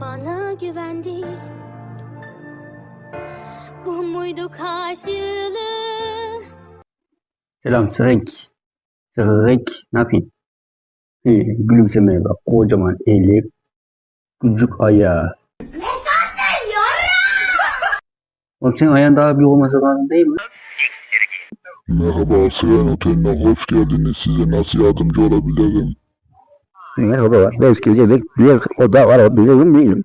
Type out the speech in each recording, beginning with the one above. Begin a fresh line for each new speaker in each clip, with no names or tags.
bana güvendi. Bu muydu karşılığı?
Selam Sırek. Sırek ne yapayım? He, gülümsemeye bak. Kocaman eli. Küçük ayağı. Oğlum senin ayağın daha büyük olması lazım değil mi?
Merhaba Seren Oteli'ne hoş geldiniz. Size nasıl yardımcı olabilirim?
Merhaba. Ben gelecek bir oda var. Biliyorum değilim.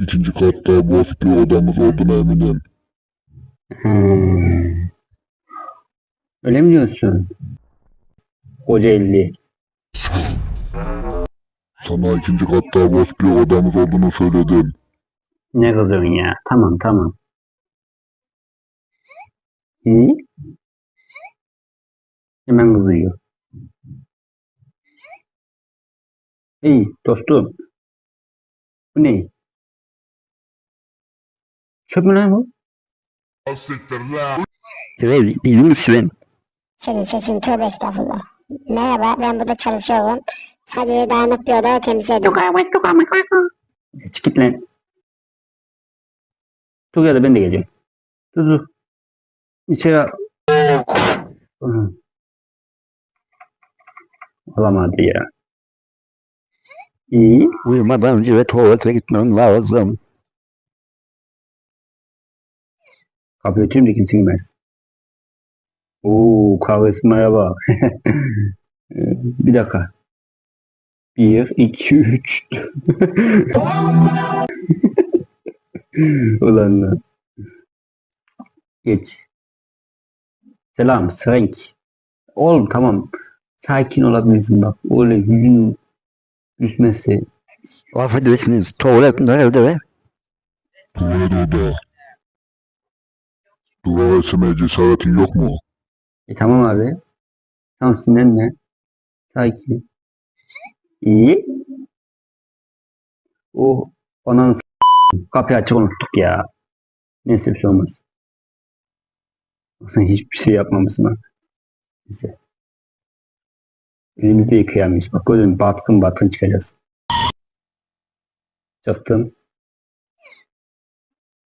İkinci katta boş bir odamız olduğuna eminim.
Hmm. Öyle mi diyorsun? Koca elli.
Sana ikinci katta boş bir odamız olduğunu söyledim.
Ne kızıyorsun ya? Tamam tamam. Hı? Hemen kızıyor. Hey dostum. Bu ne? Çöp mü lan bu?
Evet, iyi misin?
Senin sesin tövbe estağfurullah. Merhaba ben burada çalışıyorum. Sadece dağınık bir odayı temizledim.
Çık git lan. Dur ya da ben de geleceğim. Dur dur. İçeri al. Hı. Alamadı ya. İyi.
Uyumadan önce ve tuvalete gitmem lazım.
Kapıyı açayım da kimse girmez. Oo kahve ısınmaya bak. Ee, Bir dakika. Bir, iki, üç. Ulan lan. Geç. Selam, Frank. Oğlum tamam. Sakin olabilirsin bak. Öyle yüzün düşmesi.
Affedersiniz, tuvalet nerede be?
Tuvalet oda. Duvara esmeye cesaretin yok mu?
E tamam abi. Tamam sinirlenme. Sakin. İyi. Oh. Ananı s- Kapıyı açık unuttuk ya. Neyse bir şey olmaz. Sen hiçbir şey yapmamışsın ha. Neyse. Elimizde yıkayamayız. Bak gördün batkın batkın çıkacağız. Çıktım.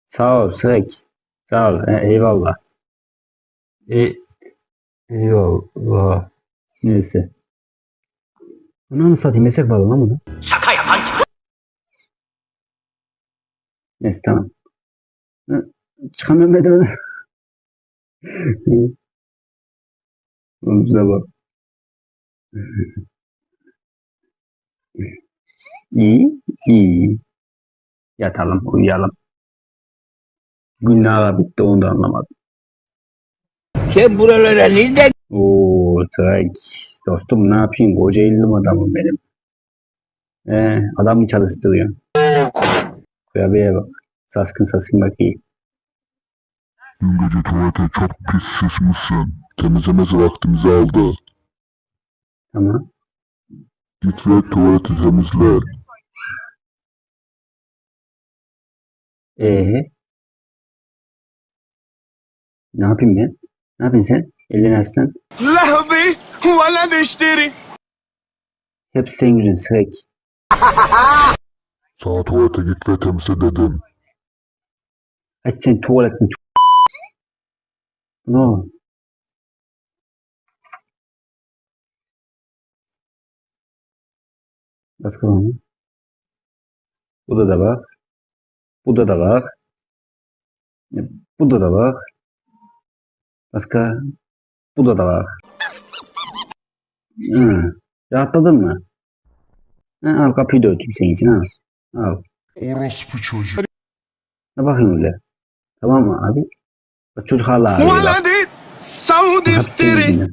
Sağ ol Sırek. Sağ ol. E, eyvallah. E, eyvallah. Neyse. Ananı satayım meslek var lan bunu. Şaka yapan Neyse tamam. Çıkamıyorum merdivene. Oğlum bize bak. İyi, iyi. Yatalım, uyuyalım. Günler bitti, onu da anlamadım.
Sen buralara nereden
Oo, Trak. Dostum ne yapayım? Koca ellim adamım benim. Ee, adam mı çalıştırıyor? Kurabiye bak. Saskın saskın bakayım.
Dün gece tuvalete çok pis sıçmışsın. Temizlemesi vaktimizi aldı.
Tamam.
Git ve tuvaleti temizle.
Ee, ne yapayım ben? Ne yapayım sen? Ellerini aslan.
Lahbi vela düşteri.
Hep senin yüzün sırek.
Sana tuvalete git ve temizle dedim.
Aç sen tuvaletin. Ne oldu? Başka var mı? Bu da da var. Bu da da var. Bu da da var. Başka bu da da var. Hı. Rahatladın mı? Ha, al kapıyı da öteyim senin için al. Al.
Orospu çocuk.
Ne bakayım öyle. Tamam mı abi? Bak çocuk hala ağrıyor.
Veledi
savdiftiri.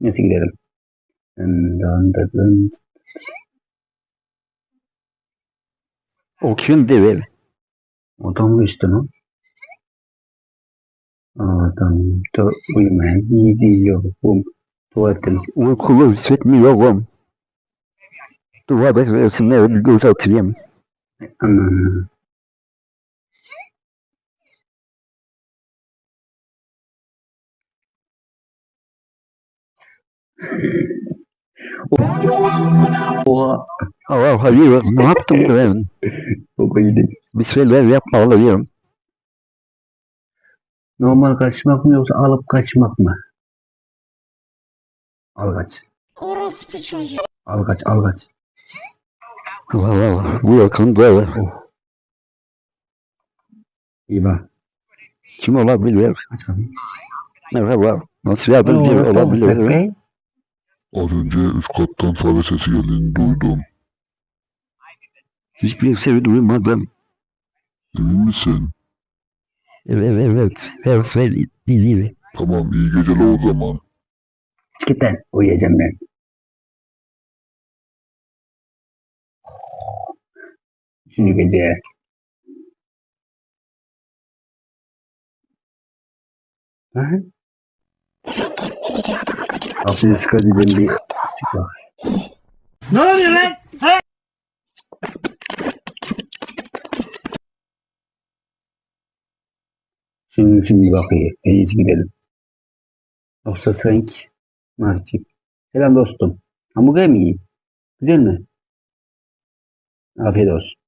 Neyse gidelim. Dın dın dın.
O kimdi be?
Adam işte lan? Adam da uyumaya gidiyorum. Tuvaletim.
Uykulu hissetmiyorum. Tuvalet resimleri göz atayım.
Aman. Oha Allah.
Hayır ne yaptım ben?
Baba yedik.
Bir şeyler yapma alıyorum.
Normal kaçmak mı yoksa alıp kaçmak mı? Al kaç.
Orospu çocuğu.
Al kaç al kaç.
Allah Allah. Bu yakın böyle.
İyi bak.
Kim olabilir? Merhaba. Nasıl yardımcı olabilir?
Bey.
Az önce üst kattan fare sesi geldiğini duydum.
Hiçbir şey duymadım.
Emin misin?
Evet evet. Her şey değil.
Tamam iyi geceler o zaman.
Çık git lan. Uyuyacağım ben. Üçüncü gece. Aha. Hafız Kadir'den bir çık bak.
Ne oluyor lan?
Şimdi şimdi bakayım. En iyisi gidelim. Yoksa sanki Marçik. Selam dostum. Hamburger mi yiyeyim? Güzel mi? Afiyet olsun.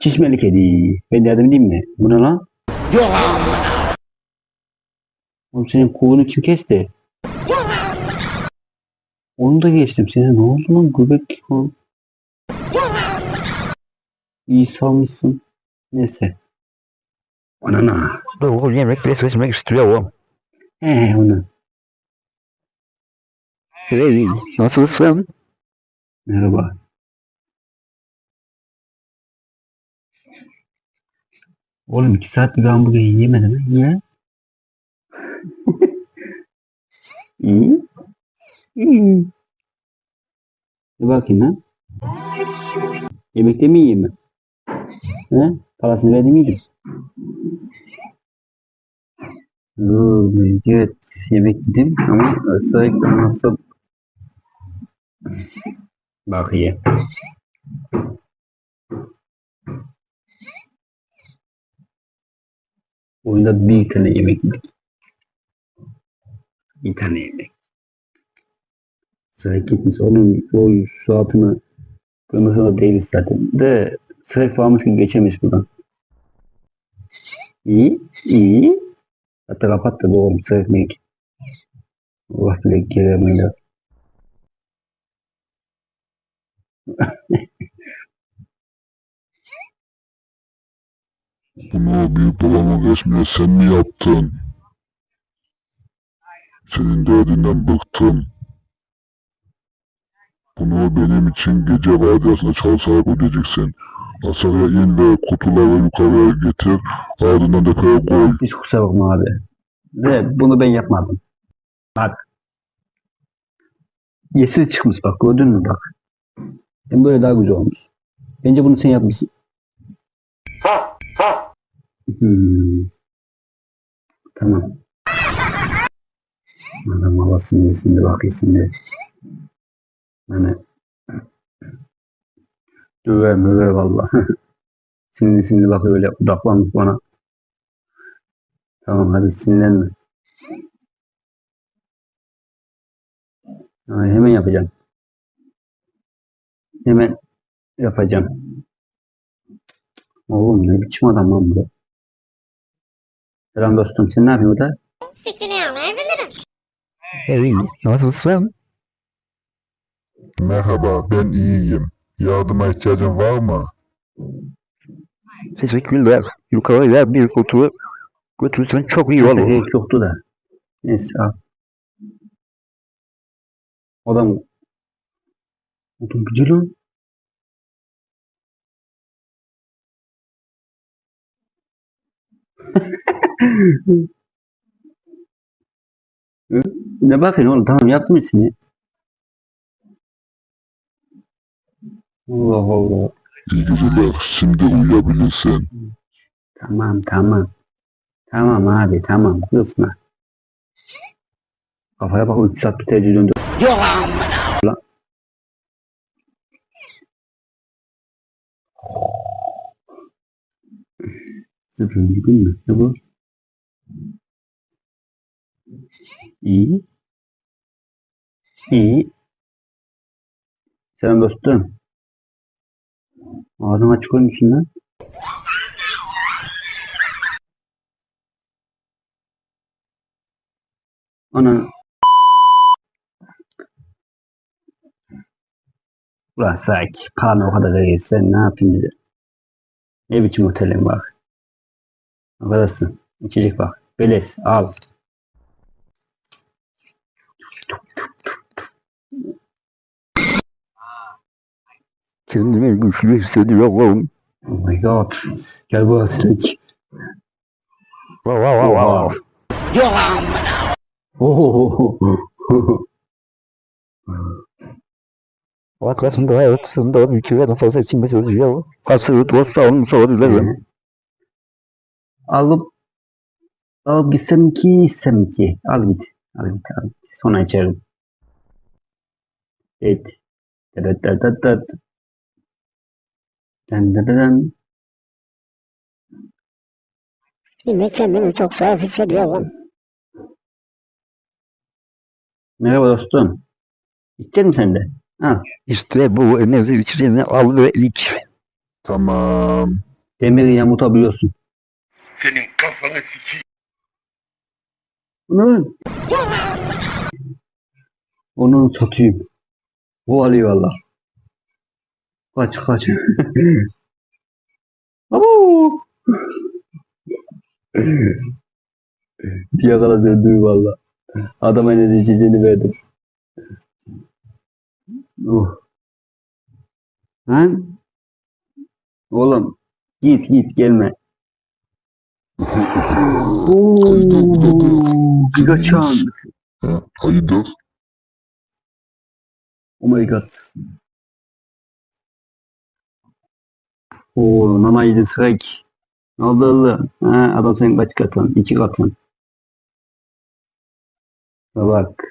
Çişmeli kedi. Ben de yardım edeyim mi? Bu ne lan?
Yok
Oğlum senin kuyruğunu kim kesti? Onu da geçtim. Senin ne oldu lan? Göbek. Ha. İyi salmışsın. Neyse. Anana.
Doğru yemekle seçmek istiyorum.
He onu.
Hey, nasılsın?
Merhaba. Oğlum iki saattir bir hamburger yiyemedim. ha. Niye? İyi. İyi. Bir bakayım lan. Yemekte mi yiyeyim ben? He? Parasını verdim miydim? Oh my god. Yemek yedim ama özellikle nasıl Bakayım. Oyunda bir tane yemek yedik. Bir tane yemek. Sıra gitmiş. Onun o suatını görmek zorunda değiliz zaten. De sıra varmış gibi geçemiş buradan. İyi, iyi. Hatta kapat da doğru sıra ekmek. Allah bile gelemedi.
Bunu büyük babamın resmine sen mi yaptın? Senin derdinden bıktım. Bunu benim için gece vardiyasında çalışarak ödeyeceksin. Aşağıya in ve kutuları yukarıya getir. Ardından depoya koy.
Hiç kusura bakma abi. De bunu ben yapmadım. Bak. Yeşil çıkmış bak gördün mü bak. Hem böyle daha güzel olmuş. Bence bunu sen yapmışsın. Hmm. Tamam. Adam havasını şimdi bakayım şimdi. Hani Döver möver valla. şimdi şimdi bak öyle odaklanmış bana. Tamam hadi sinirlenme. Ay, hemen yapacağım. Hemen yapacağım. Oğlum ne biçim adam lan bu? Selam dostum sen ne yapıyorsun burada?
Sikini almayabilirim.
Hey, nasılsın?
Merhaba ben iyiyim. Yardıma ihtiyacın var mı?
Teşekkürler. Yukarıya bir kutu götürsen çok iyi
Neyse,
olur.
gerek yoktu da. Neyse al. Adam Adam güzel lan. Ne bakıyorsun oğlum tamam yaptım işini. Allah Allah.
İyi geceler. Şimdi uyuyabilirsin.
Tamam tamam. Tamam abi tamam kızma. Kafaya bak 3 saat bir tercih döndü.
Yok
Sıfır gibi mi? Ne bu? İyi. İyi. Selam dostum. Ağzını açık koymuşsun lan. Ana. Ulan sakin. Paranı o kadar değil. Sen ne yapayım bize? Ne biçim otelin bak. Arkadaşsın. İçecek bak. Beleş al.
Kendimi güçlü hissediyorum.
Oh my god. Gel bu silik.
Vav vav vav vav.
Oh.
Arkasında hayatında bir kere fazla içime sözüyor. Kasırı dostlarım sorularım.
Alıp alıp gitsem ki gitsem ki. Al git. Al git. Al git. Sonra içerim. Evet. Dıdıt dıdıt dıt. Dın dın dın.
Yine kendimi çok zayıf hissediyorum.
Merhaba dostum. İçecek misin sen de? Ha.
İşte bu enerji içeceğini al ve iç.
Tamam.
Demiri yamutabiliyorsun.
Senin kafanı sikeyim.
Onu Onu satayım. Bu alıyor valla. Kaç kaç. Abo. Diye kadar söndürüyor valla. Adama ne içeceğini verdim. Oh. Lan. Oğlum. Git git gelme. Oo, Gigaçan.
Ha, hayırdır?
Oh my god. Oo, nana yedi sırak. Ne oldu? Ha, adam senin kaç katın? İki katın. Bak.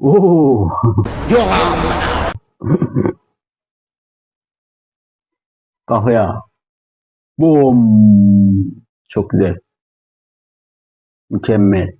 Oo. Kahve. Boom. Çok güzel. Mükemmel.